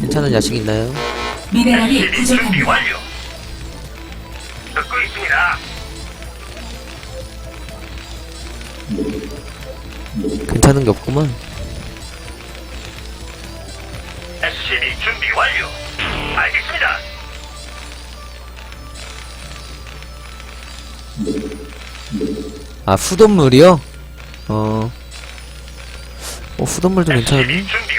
괜찮은 야식 있나요? 미네랄이 준비 부족합니다. 완료. 듣고 있습니다. 괜찮은 게 없구만. SCB 준비 완료. 알겠습니다. 아, 수돗물이요? 어. 어, 수돗물도 괜찮은데? SCB 준비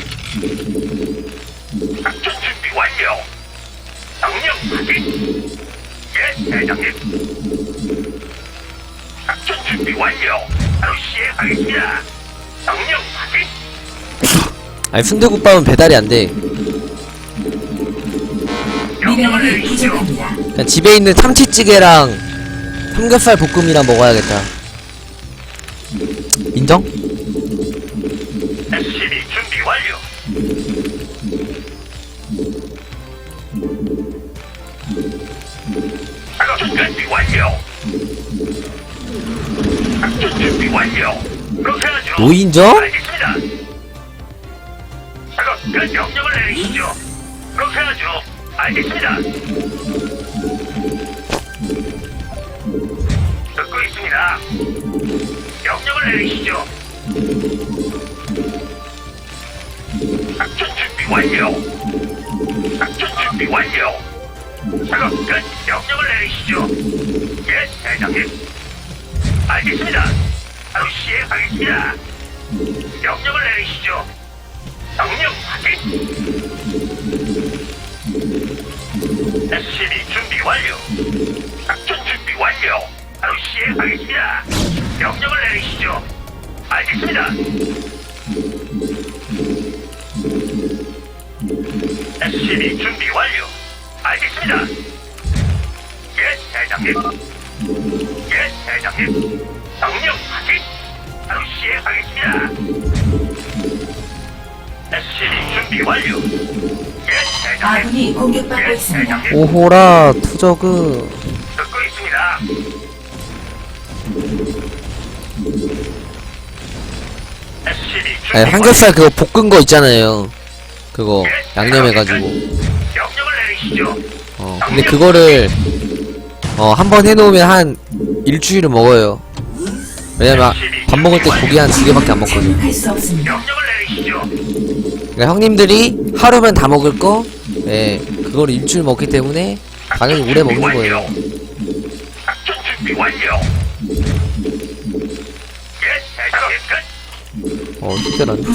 작전 준비 완료. 명령 확인. 예, 대장님. 작전 준비 완료. 바로 시행하겠습니다. 명령 확인. 아니, 순대국밥은 배달이 안 돼. 명령을 미네랄이 내리시죠. 부족합니다. 그냥 집에 있는 참치찌개랑 삼겹살 볶음이랑 먹어야겠다. 인정? 노인정? 알겠습니다. 작업 끝 명령을 내리시죠. 그렇게 하죠. 알겠습니다. 듣고 있습니다. 명령을 내리시죠. 작전 준비 완료. 작전 준비 완료. 작업 끝. 명령을 내리시죠. 예, 대장님. 알겠습니다. 바로 시행하겠습니다. 명령을 내리시죠. 명령 확인. SCB 준비 완료. 작전 준비 완료. 바로 시행하겠습니다. 명령을 내리시죠. 알겠습니다. SCB 준비 완료. 알겠습니다. 예, 대장님. 예, 대장님. 명령 확인. 시행하겠습니다. 준비 완료. 예, 대장님. 아군이 공격받고 예, 있습니다. 대장님. 오호라, 투저그. 듣고 있습니다. 준비 아니, 삼겹살 그거 볶은 거 있잖아요. 그거, 양념해가지고. 명령을 내리시죠. 어, 근데 그거를, 어, 한 번 해놓으면 한 일주일을 먹어요. 왜냐면 밥 먹을 때 고기 한 두 개밖에 안 먹거든. 그러니까 형님들이 하루면 다 먹을 거, 예, 그걸 일주일 먹기 때문에 당연히 오래 먹는 거예요. 예. 어, 끝.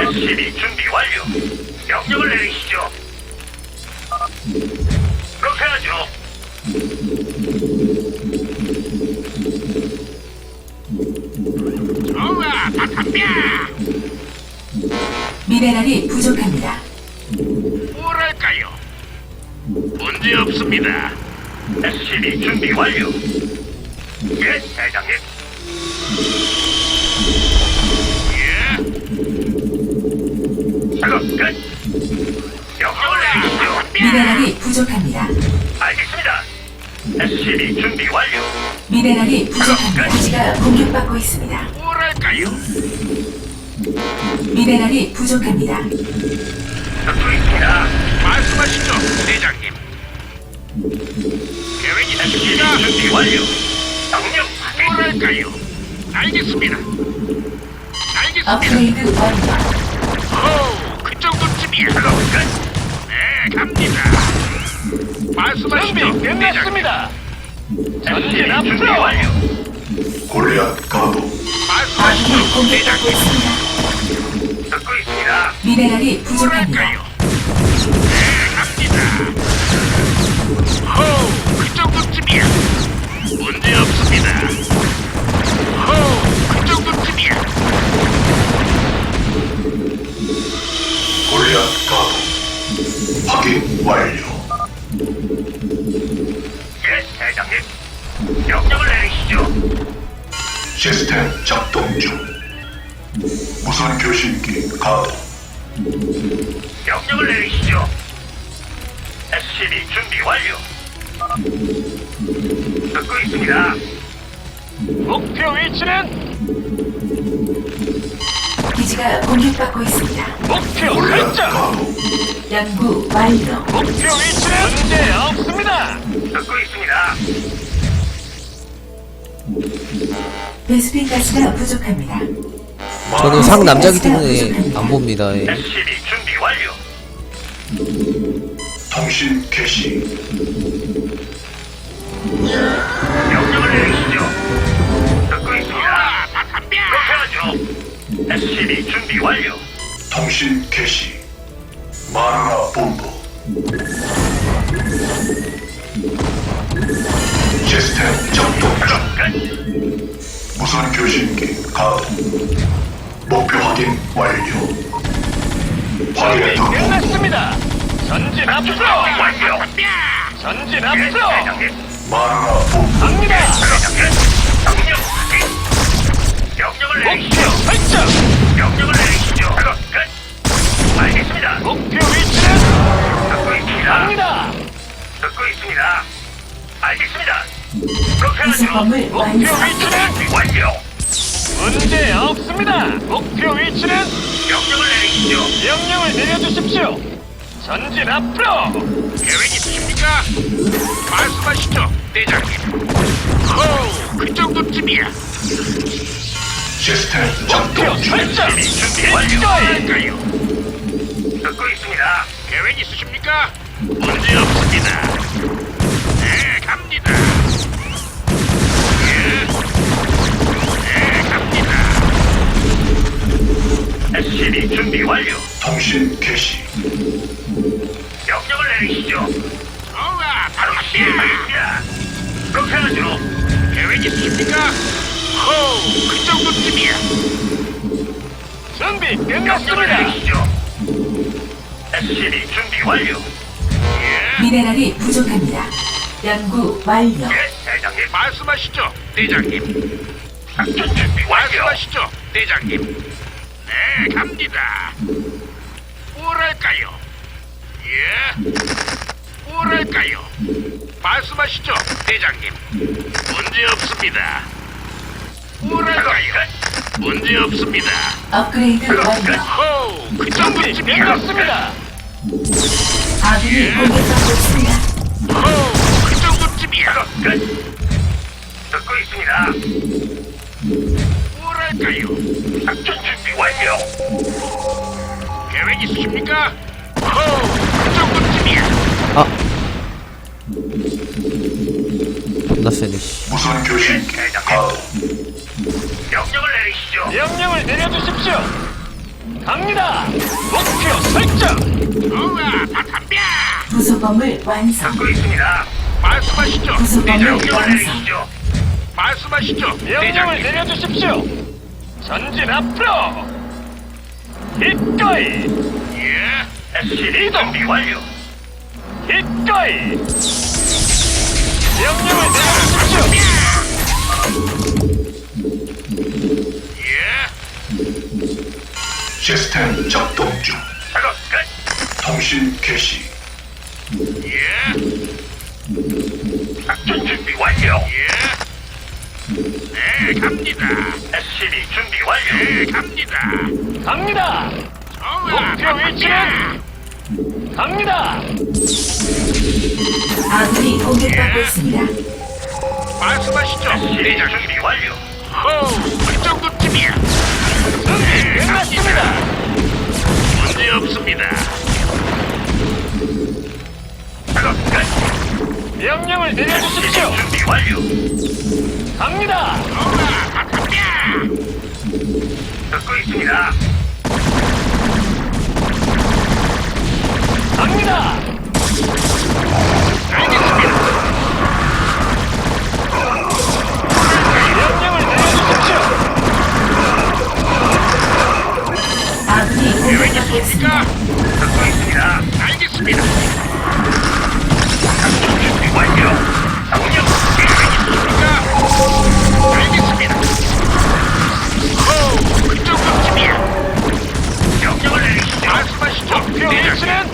SCB 준비 완료. 명령을 내리시죠. 그렇게 하죠. 좋아, 다 덤벼. 미네랄이 부족합니다. 뭐랄까요? 문제 없습니다. SCB 준비 완료. 예, 대장님. 예. 작업 끝. 내리시죠. 미네랄이 부족합니다. 알겠습니다. SCB 준비 완료. 미네랄이 부족합니다. 기지가 공격받고 있습니다. 뭐랄까요? 미네랄이 부족합니다. 듣고 있습니다. 말씀하시죠, 대장님. 계획이 SCB 준비 완료. 확인. 뭐랄까요? 알겠습니다. 알겠습니다. 업그레이드 완료. 오, 그 정도쯤이야. 작업 끝. 네, 갑니다. 말씀하시죠, 끝났습니다. 전진 앞으로 완료. 골리앗 가도 아군이 말씀하시죠, 공격받고 대장님. 있습니다. 듣고 있습니다. 미네랄이 부족합니다. 뭐랄까요? 네, 갑니다. 오, 그 정도쯤이야. 문제 완료. 예, 대장님. 명령을 내리시죠. 시스템 작동 중. 무선 교신기 가동. 명령을 내리시죠. SCB 준비 완료. 듣고 있습니다. 목표 위치는 기지가 공격받고 있습니다. 목표 설정. 가동. 연구 완료. 목표 위치는 문제 없습니다. 듣고 있습니다. 베스핀 가스가 부족합니다. 저는 상 남자기 때문에 안 봅니다. 예. SCB 준비 완료. 통신 개시. 명령을 내리시죠. 듣고 있습니다. 그렇게 하죠. SCB 준비 완료. 통신 개시. 마누라 본부. 시스템 작동 중. 무선 교신기 가동. 목표 확인 완료. 확인했다 본부. 끝났습니다. 전진 앞으로. 완료. 전진 앞으로. 마누라 본부. 갑니다. 명령. 명령을 내리시죠. 설정. 명령을 내리시죠. 알겠습니다. 목표 위치는 듣고 있습니다. 갑니다. 듣고 있습니다. 알겠습니다. 그렇게 하죠. 구성범을 목표 완성. 위치는 완료. 문제 없습니다. 목표 위치는 명령을 내리시죠. 명령을 내려주십시오. 전진 앞으로. 계획 있으십니까? 말씀하시죠, 대장님. 호, 그 정도쯤이야. 시스템 목표 작동 중. 설정. 준비 완료할까요? 듣고 있습니다. 계획 있으십니까? 문제 없습니다. 네, 갑니다. 예. 네, 갑니다. SCB 준비 완료. 통신 개시. 명령을 내리시죠. 좋아, 바로 시행하겠습니다. 그렇게 하죠. 계획 있으십니까? 호, 그 정도쯤이야. 준비 끝났습니다. 내리시죠. SCB 준비 완료. 예, 미네랄이 부족합니다. 연구 완료. 예, 대장님. 말씀하시죠, 대장님. 작전 준비 완료. 말씀하시죠, 대장님. 네, 갑니다. 뭐랄까요? 예? 뭐랄까요? 말씀하시죠, 대장님. 문제 없습니다. 뭐랄까요? 문제 없습니다. 업그레이드 완료. 호, 그 정도쯤 끝났습니다. 아군이 공격받고 있습니다. 호, 그 정도쯤이야. 끝. 듣고 있습니다. 뭐랄까요? 작전 준비 완료. 계획 있으십니까? 호, 그 정도쯤이야. 아. 세네. 명령을 내리시죠. 명령을 내려주십시오. 갑니다. 목표 설정. 우와, 바탕뼈. 부속범을 완성. 듣고 있습니다. 말씀하시죠. 무슨 완성. 내리시죠. 말씀하시죠. 명령을 내려주십시오. 전진 앞으로. 기꺼이. 예. SCV 준비 완료. 기꺼이. 명령을 내려주십시오. 예. 시스템 작동 중. 작업 끝. 통신 개시. 예. 작전 준비 완료. 예. 네, 갑니다. SCV 준비 완료. 네, 갑니다. 갑니다. 목표 위치는 갑니다. 아군이 공격받고 있습니다. 말씀하시죠. 대장 준비 완료. 호, 그 정도쯤이야. 준비 끝났습니다. 갑니다. 당신은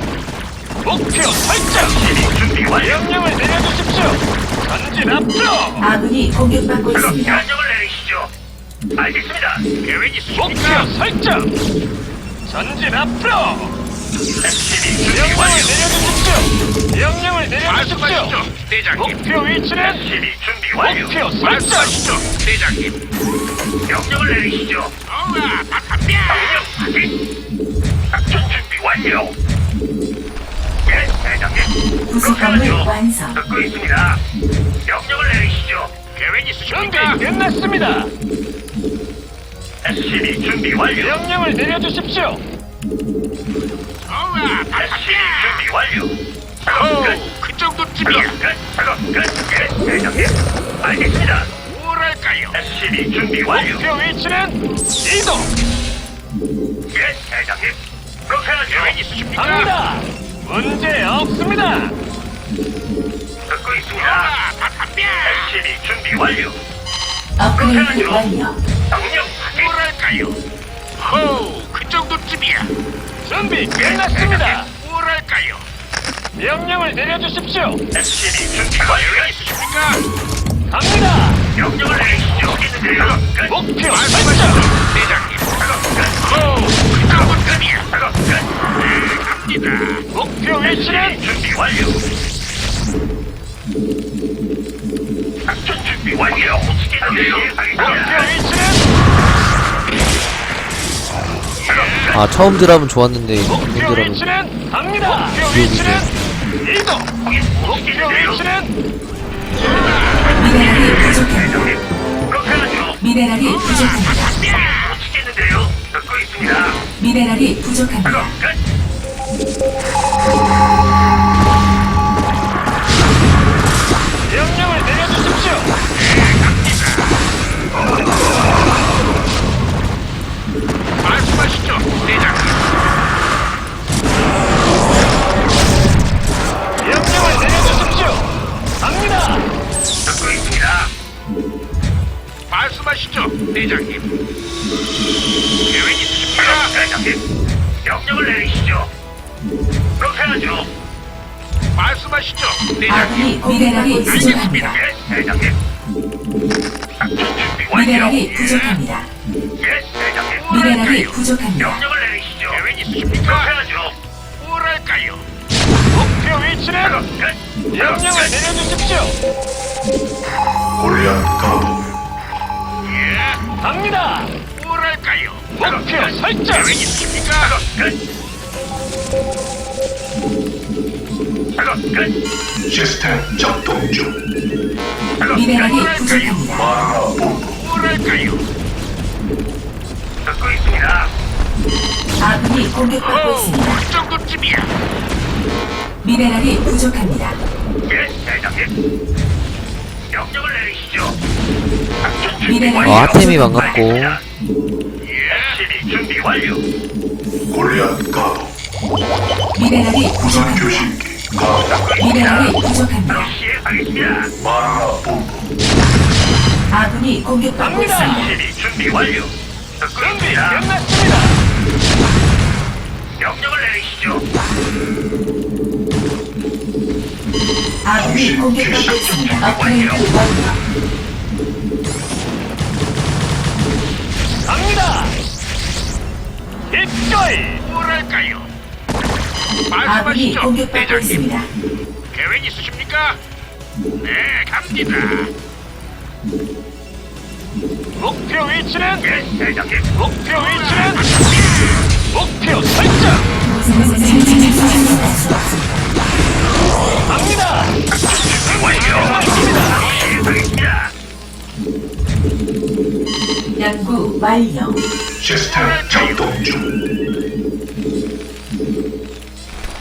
목표 설정. 준비 완료. 명령을 내려주십시오. 전진 앞으로. 아군이 공격받고 그럼 있습니다. 명령을 내리시죠. 알겠습니다. 계획이 목표 설정. 전진 앞으로. 당신이 준비 명령을 내려주십시오. 명령을 내려주십시오. 대장님. 목표 위치는 당신이 준비 완료. 목표 설정. 말씀하시죠, 대장님. 명령을 내리시죠. 어라, 박한비. 확인. 준비 완료. 예, 대장님. 부속 건물 완성. 듣고 있습니다. 명령을 내리시죠. 계획 준비 있으십니까? 끝났습니다. SCB 준비 완료. 명령을 내려주십시오. 어라, SCB 준비 완료. 작업 끝. 그 정도쯤이야. 끝. 작업 끝. 예, 대장님. 알겠습니다. 뭐랄까요? SCB 준비 완료. 목표 위치는 이동. 예, 대장님. 그렇게 하죠. 있으십니까? 갑니다. 문제 없습니다. 듣고 있습니다. SCB 준비 완료. 업그레이드 완료. 명령 확인. 뭐랄까요? 호우, 그 정도쯤이야. 준비 끝났습니다. 뭐랄까요? 명령을 내려주십시오. SCB 준비 완료. 있으십니까? 갑니다. 명령을 내리시죠. 목표 설정. 대장님. 호우, 그 정도쯤이야. 작업 끝. 네, 갑니다. 목표 위치는 SCB 준비 완료. 작전 준비 완료. 시키는데요. 목표 알겠습니다. 위치는 아 처음 드랍은 좋았는데 이번 목표 드랍은 위치는 갑니다. 목표 위치는 이동. 목표 위치는 미네랄이 부족합니다. 그렇게 하죠. 미네랄이 부족합니다. 듣고 있습니다. 미네랄이 부족합니다. 끝. 명령을 내려주십시오. 말씀하시죠, 대장님. 명령을 내려주십시오. 갑니다. 듣고 있습니다. 말씀하시죠, 대장님. 계획 있으십니까, 대장님? 명령을 내리시죠. 그렇게 하죠. 말씀하시죠, 아군이 미네랄이 부족합니다. 예, 대장님. 작전 준비 완료. 미네랄이 부족합니다. 예, 대장님. 미네랄이 뭐랄까요? 부족합니다. 명령을 내리시죠. 계획 있으십니까? 그렇게 하죠. 뭐랄까요? 목표 위치는 끝. 명령을 내려주십시오. 골리앗 가도 예, 갑니다. 뭐랄까요? 목표 설정. 계획 있으십니까? 작업 끝. 작업 끝. 시스템 작동 중 작업 미네랄이 끝. 부족합니다. 마라 본부 뭐랄까요? 듣고 있습니다. 아군이 공격받고 있습니다. 그 정도쯤이야. 미네랄이 부족합니다. 예, 대장님. 명령을 내리시죠. 작전 준비 미네랄이 완료. 어, 하템이 반갑고. SCB 준비 완료. 골리앗 가도 미네랄이 우선 부족합니다. 교신기 가도 미네랄이 부족합니다. 시행하겠습니다. 마라 본부 아군이 공격받고. 있습니다. SCB 준비 완료. 듣고 준비 있습니다. 끝났습니다. 명령을 내리시죠. 아군이 공격받고 있습니다. 업그레이드 완료. 기꺼이 뭐랄까요? 아군이 말씀하시죠, 공격받고 대장님. 있습니다. 계획 있으십니까? 네, 갑니다. 목표 위치는 예, 대장님. 목표 위치는 목표 설정. 갑니다. 완료. 시행하겠습니다. 연구 완료. 시스템 작동 중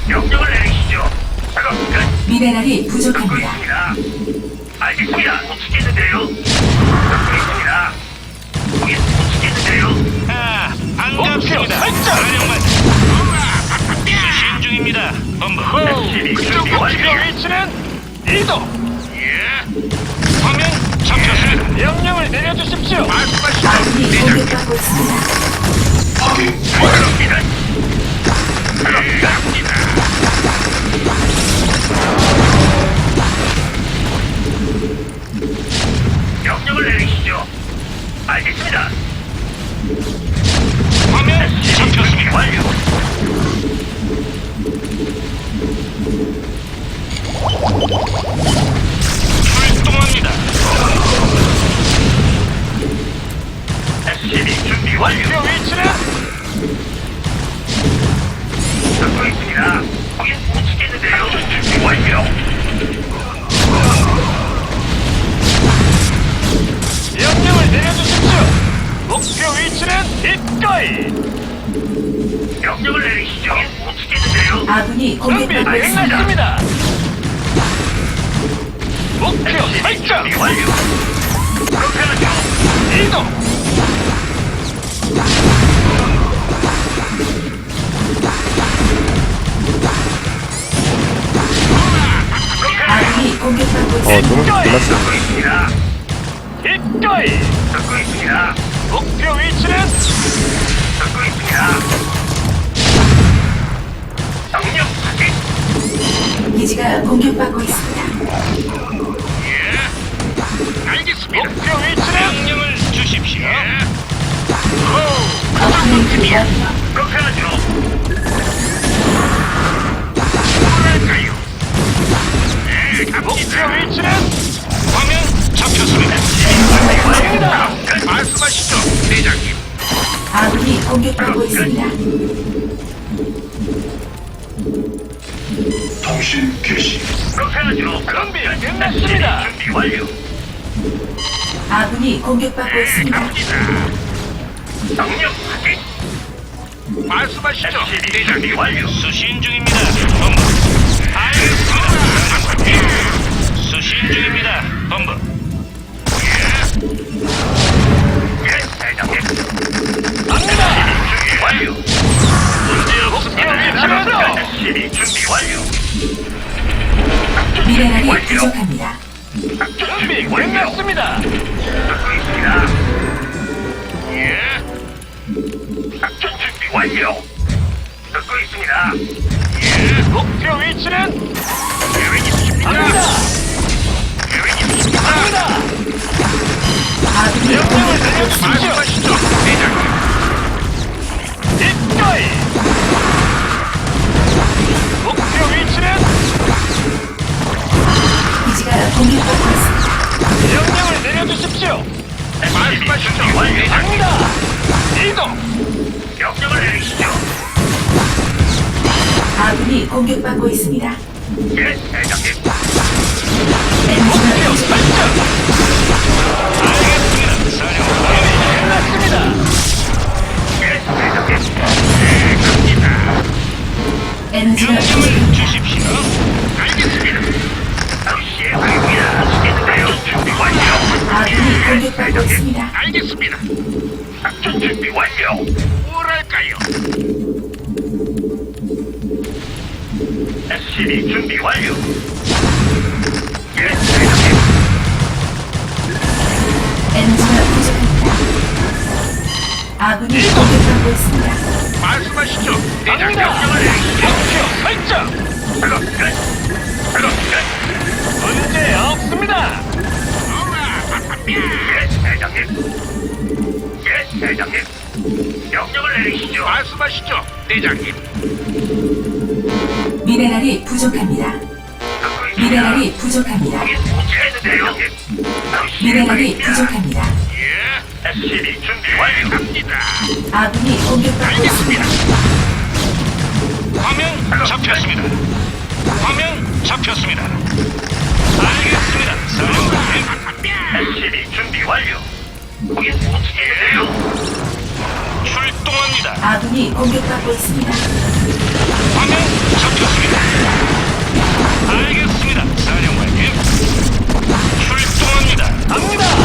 명령을 내리시죠. 작업 끝. 미네랄이 부족합니다. 알겠습니다. 거기 못 치겠는데요. 아, 목표 설정. 수신 중입니다. 본부. SCB 준비 목표 완료. 위치는 이동. 예. 화면. 명령을 내려주십시오. 말씀하시죠. 공격받고. 예, 갑니다. 알겠습니다. 화면 잡혔습니다. 완료. 출동합니다. SCB 준비 완료. 목표 위치는 듣고 있습니다. 거긴 못 치겠는데요. 준비 완료. 명령을 내려주십시오. 목표 위치는 이거이. 명령을 내리시죠. 거긴 못 치겠는데요. 아군이 준비 공격받고 있습니다. 끝났습니다. 목표 SCB 설정. 준비 완료. 그렇게 하죠. 이동. 어. 너무 놀랐어 있습니다. 이거이. 듣고 있습니다. 목표 위치는 듣고 있습니다. 기지가 공격받고 있습니다. 알겠습니다. 목표 위치는 명령을 주십시오. 그렇게 하죠. 목표 갑니다. 위치는 화면 잡혔습니다. 완료입니다. 말씀하시죠, 대장님. 아군이 공격받고 있습니다. 통신 개시. 그렇게 하죠. 준비 끝났습니다. 준비 완료. 아군이 공격받고 있습니다. 갑니다. 명령 확인. 말씀하시죠, 대장님. 완료. 수신 중입니다. 수신 중입니다. 본부. 예, 대장님. 갑니다. 준비 완료. 문제 없습니다. SCB 준비 완료. 미네랄이 완료. 부족합니다. 준비 끝났습니다. 듣고 있습니다. 예. 작전 준비 완료. 듣고 있습니다. 예. 목표 위치는 계획 있으십니까? 갑니다. 갑니다. 명령을 공격받고 내려주십시오. 말씀하시죠, 대장님. 이거이. 목표 위치는 기지가 공격받고 있습니다. 명령을 내려주십시오. 말씀하시죠, 완료. 갑니다. 이동. 명령을 내리시죠. 아군이 공격받고 있습니다. 예, 대장님. 에너지가 명령을. 주십시오. 알겠습니다. 준비 완료. 아군이 공격받고 있습니다. 알겠습니다. 작전 준비 완료. 뭐랄까요? SCB 준비 완료. 예, 대장님. 에너지가 부족합니다. 아군이 공격받고 있습니다. 말씀하시죠. 대장. 명령을 내리시죠. 목표 설정. 작업 끝. 작업 끝. 문제 없습니다. 예, 대장님. 예, 대장님. 명령을 내리시죠. 말씀하시죠, 대장님. 미네랄이 부족합니다. 미네랄이 부족합니다. 미네랄이. 부족합니다. 예, SCB 준비 완료. 갑니다. 아군이 공격받고 있습니다. 화면 잡혔습니다. 화면 잡혔습니다. 알겠습니다. 사령관님. SCB 준비 완료. 거긴 못했는데요. 출동합니다. 아군이 공격받고 있습니다. 화면 잡혔습니다. 알겠습니다. 사령관님. 출동합니다. 갑니다.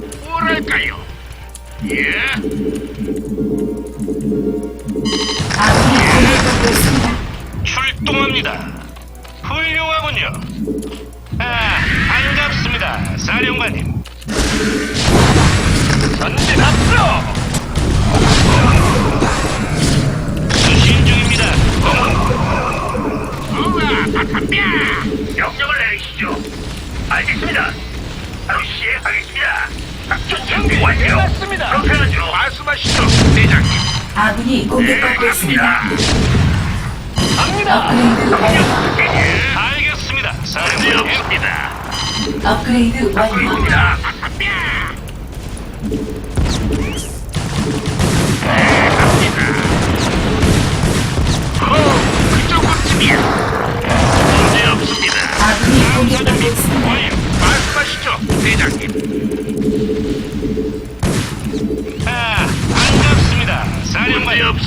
뭐랄까요? 예? 아군이 있습니다. 출동합니다. 훌륭하군요. 아, 반갑습니다, 사령관님. 전진 앞 아군이 공격받고 있습니다. 갑니다. 업그레이드 완료. 알겠습니다, 사령관님. 없습니다. 업그레이드 완료. 있습니다.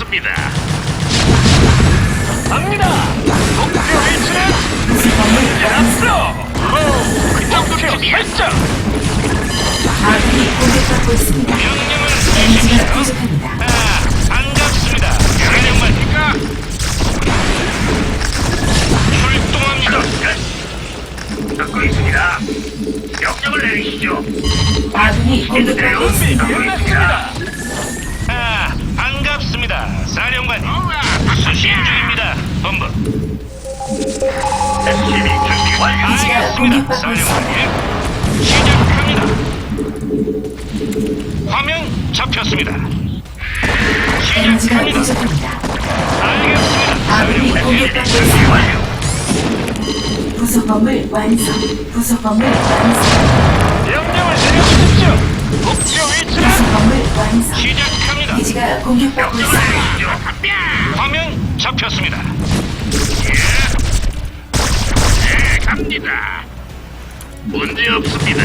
없습니다. 갑니다. 목표 위치는. 앞으로. 그. 아군이 공격받고 있습니다. 명령을. 부족합니다. 아, 반갑습니다. 출동합니다. 듣고 있습니다. 명령을 내리시죠. 아군이 공격받고 있습니다. 끝났습니다. 아, 반갑습니다, 사령관님. 수신 중입니다, 본부. SCB 준비 완료. 기지가 알겠습니다, 공격받고 사령관님. 시작합니다. 화면 잡혔습니다. 시작합니다. 부족합니다. 알겠습니다, 아군이 사령관님. 공격받고 준비 있습니다. 완료. 부수범을 완성. 완성. 명령을 내려주십시오. 목표 위치는 완성. 시작합니다. 기지가 공격받고 있습니다. 화면 잡혔습니다. 네, 갑니다. 문제 없습니다.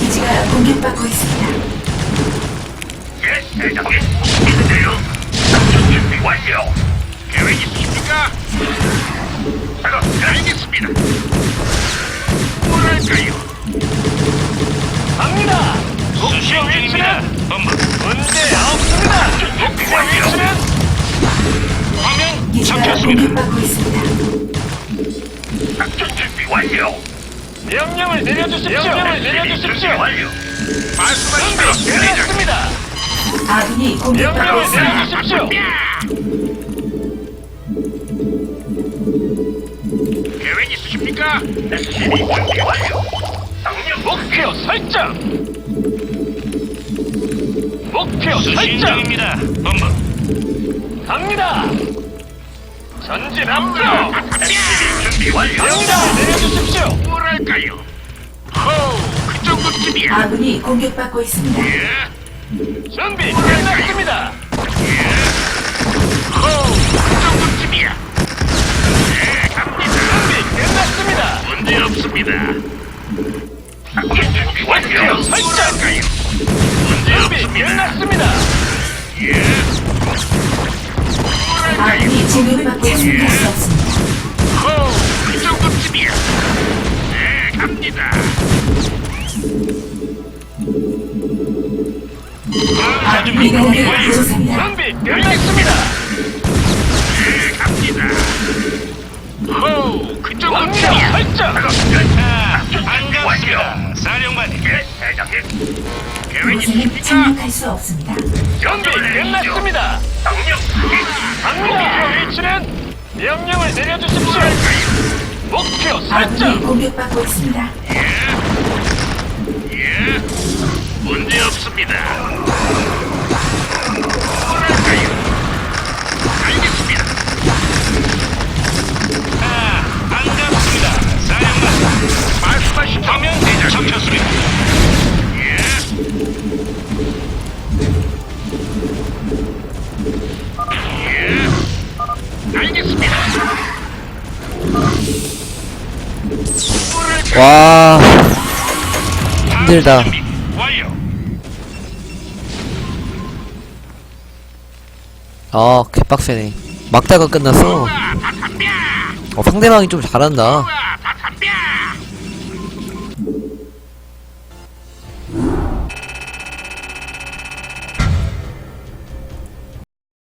기지가 공격받고 있습니다. 예, 대장님. 있는데요. 작전 준비 완료. 계획 있으십니까? 작업 알겠습니다. 뭐랄까요? 갑니다. 수신 중입니다. 본부. 문제 없습니다. 준비 목표. 위치는 화면 기지가 잡혔습니다. 공격받고 있습니다. 작전 준비 완료. 명령을 내려주십시오. 명령을 준비 완료. 말씀하시죠, 대장. 끝났습니다. 아군이 공격받고 명령을 있습니다. 내려주십시오. 계획 있으십니까? 준비 완료. 당력 목표 설정. 목표 설정. 입니다 본부. 갑니다. 전진 앞으로. 준비 완료. 명령을 내려주십시오. 뭐랄까요? 호, 그 정도쯤이야. 아군이 공격받고 있습니다. 예? 준비 끝났습니다. 호, 그 정도쯤이야. 네, 갑니다. 준비 끝났습니다. 문제 없습니다. 준비 완료. 설정. 뭐랄까요? 준비. 끝났습니다. 예? 아군이 진입받고 있습니다. 수 없습니다. 호, 그 정도쯤이야. 네, 갑니다. 아군이 공격받고 있습니다. 준비 끝났습니다. 네, 갑니다. 호, 그. 작업 끝. 반갑습니다. 사령관님. 예, 대장님. 계획 도저히 있으십니까? 착륙할 수 없습니다. 준비 끝났습니다. 당력 목표 위치는 명령을 내려주십시오. 목표 아군이 설정. 공격받고 있습니다. 예, 문제 없습니다. 와 힘들다. 아 개빡세네 막다가 끝났어! 어, 상대방이 좀 잘한다!